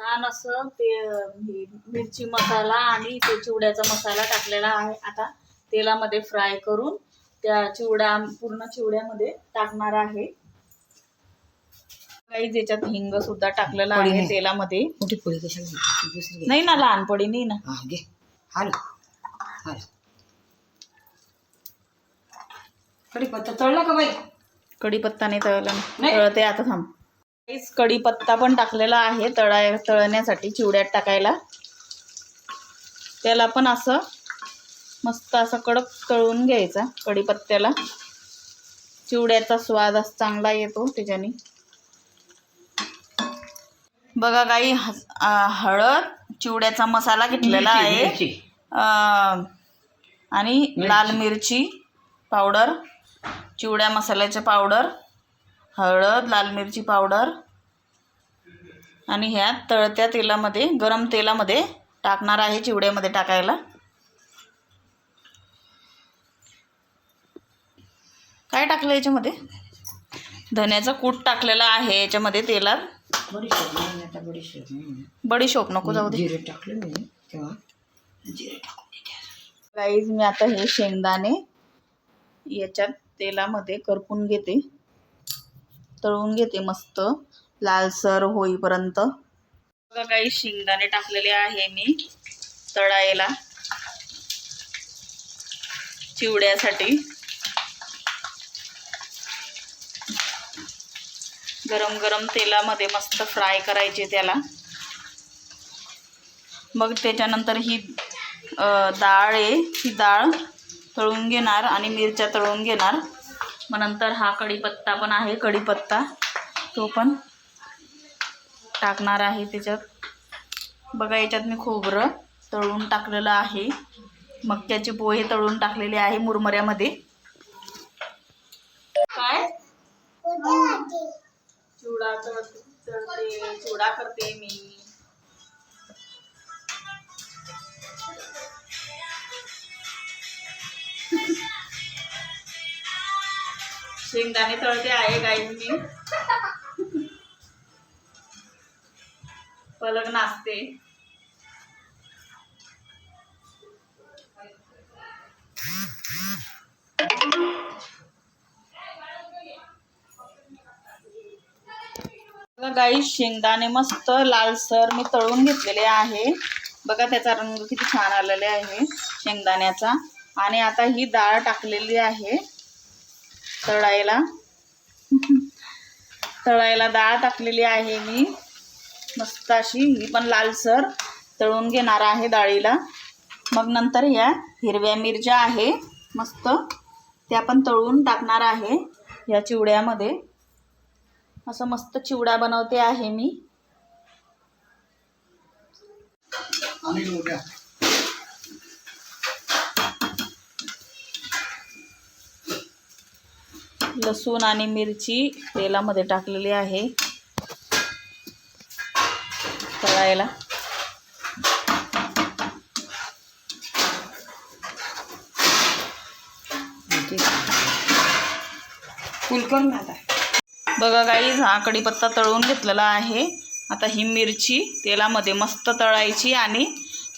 छान असं ते मिरची मसाला आणि ते चिवड्याचा मसाला टाकलेला आहे. आता तेलामध्ये फ्राय करून त्या चिवडा पूर्ण चिवड्यामध्ये टाकणार आहे. काही ज्याच्यात हिंग सुद्धा टाकलेला आहे. तेलामध्ये. मोठी पोळी? दुसरी नाही ना लहानपणी नाही ना. हा घे. हाल. हाल. कढीपत्ता तळला का बाई? कढीपत्ता नाही तळला. ना. नाही. तळते आता थांब. कढीपत्ता पण टाकलेला आहे तळाय तळण्यासाठी चिवड्यात टाकायला. त्याला पण असं मस्त असं कडक तळून घ्यायचा कढीपत्त्याला. चिवड्याचा स्वाद असं चांगला येतो त्याच्याने. बघा काही हळद चिवड्याचा मसाला घेतलेला आहे. आणि लाल मिरची पावडर चिवड्या मसाल्याचे पावडर. हळद लाल मिरची पावडर आणि ह्या तळत्या तेलामध्ये गरम तेलामध्ये टाकणार आहे चिवड्यामध्ये टाकायला. काय टाकलं याच्यामध्ये? धन्याचा कूट टाकलेला आहे याच्यामध्ये तेलात. बडीशेप नको जाऊ दे. टाकले तेव्हा. मी आता हे शेंगदाणे याच्यात तेलामध्ये करपून घेते. तळून घेते मस्त. लालसर होईपर्यंत. बघा काही शेंगदाणे टाकलेले आहे मी तळायला. चिवड्यासाठी. गरम गरम तेलामध्ये मस्त फ्राय करायचे त्याला. मग त्याच्यानंतर ही डाळ आहे. ही डाळ तळून घेणार आणि मिरच्या तळून घेणार. मग नंतर हा कढीपत्ता पण आहे कढीपत्ता. तो पण टाकणार आहे त्याच्यात. बघा याच्यात मी खोबरं तळून टाकलेलं आहे. मक्याचे पोहे तळून टाकलेले आहे मुरमऱ्यामध्ये. काय? चिवडा करते. चिवडा करते मी. शेंगदाणे तळते आहे गाईंनी पलक नाचते. बघा गाई शेंगदाणे मस्त लालसर मी तळून घेतलेले आहे. बघा त्याचा रंग किती छान आलेला आहे शेंगदाण्याचा. आणि आता ही डाळ टाकलेली आहे. तळायला. तळायला डाळ टाकलेली आहे मी. मस्त अशी ही पण लालसर तळून घेणार आहे डाळीला. मग नंतर ह्या हिरव्या मिरच्या आहे मस्त. त्या पण तळून टाकणार आहे या चिवड्यामध्ये. असं मस्त चिवडा बनवते आहे मी. लसूण आणि मिरची तेलामध्ये टाकलेली आहे. तळायला. बघा गाईज हा कढीपत्ता तळून घेतलेला आहे. आता ही मिरची तेलामध्ये मस्त तळायची आणि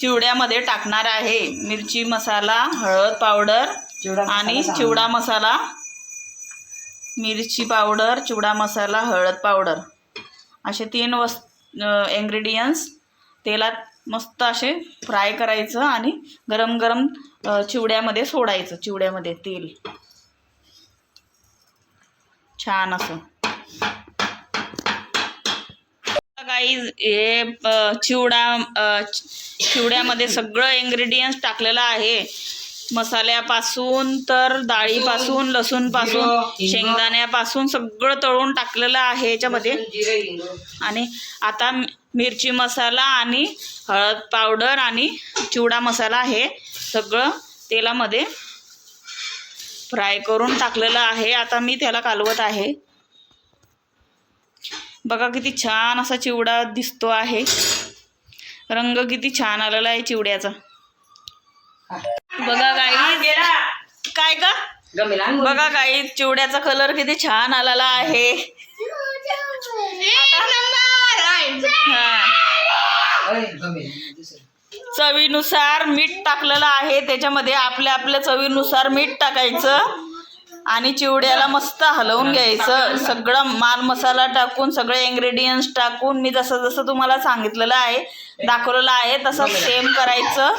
चिवड्यामध्ये टाकणार आहे. मिरची मसाला हळद पावडर आणि. चिवडा मसाला मिरची पावडर चिवडा मसाला हळद पावडर. असे तीन वस् इंग्रेडियंट्स तेलात मस्त असे फ्राय करायचं आणि गरम गरम चिवड्यामध्ये सोडायचं चिवड्यामध्ये तेल. छान असं. गाईज हे चिवडा चिवड्यामध्ये सगळं इंग्रेडियंट्स टाकलेलं आहे. मसाल्यापासून तर डाळीपासून लसूणपासून शेंगदाण्यापासून सगळं तळून टाकलेलं आहे याच्यामध्ये. आणि आता मिरची मसाला आणि हळद पावडर आणि चिवडा मसाला हे सगळं तेलामध्ये फ्राय करून टाकलेलं आहे. आता मी त्याला कालवत आहे. बघा किती छान असा चिवडा दिसतो आहे. रंग किती छान आलेला आहे चिवड्याचा. बघा काही काय का बघा काही चिवड्याचा कलर किती छान आलेला आहे. हा चवीनुसार मीठ टाकलेलं आहे. त्याच्यामध्ये आपल्या आपल्या चवीनुसार मीठ टाकायचं. आणि चिवड्याला मस्त हलवून घ्यायचं. सगळं माल मसाला टाकून सगळे इंग्रेडियंट्स टाकून मी जसं जसं तुम्हाला सांगितलेलं आहे दाखवलेलं आहे तसं सेम करायचं.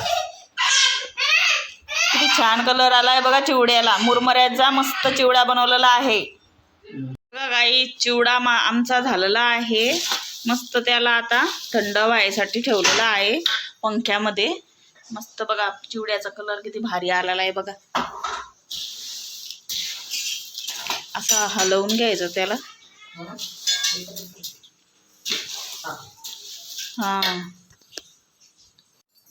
छान कलर आलाय बघा चिवड्याला. मुरमऱ्याचा मस्त चिवडा बनवलेला आहे. बघा काही चिवडा मा आमचा झालेला आहे. मस्त त्याला आता थंड व्हायसाठी ठेवलेला आहे पंख्यामध्ये. मस्त बघा चिवड्याचा कलर किती भारी आलेला आहे बघा. असं हलवून घ्यायचं त्याला. हा.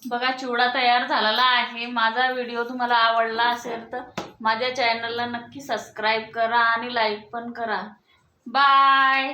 बघा चिवडा तयार झालेला आहे. माझा व्हिडिओ तुम्हाला आवडला असेल तर माझ्या चॅनलला नक्की सबस्क्राईब करा आणि लाईक पण करा. बाय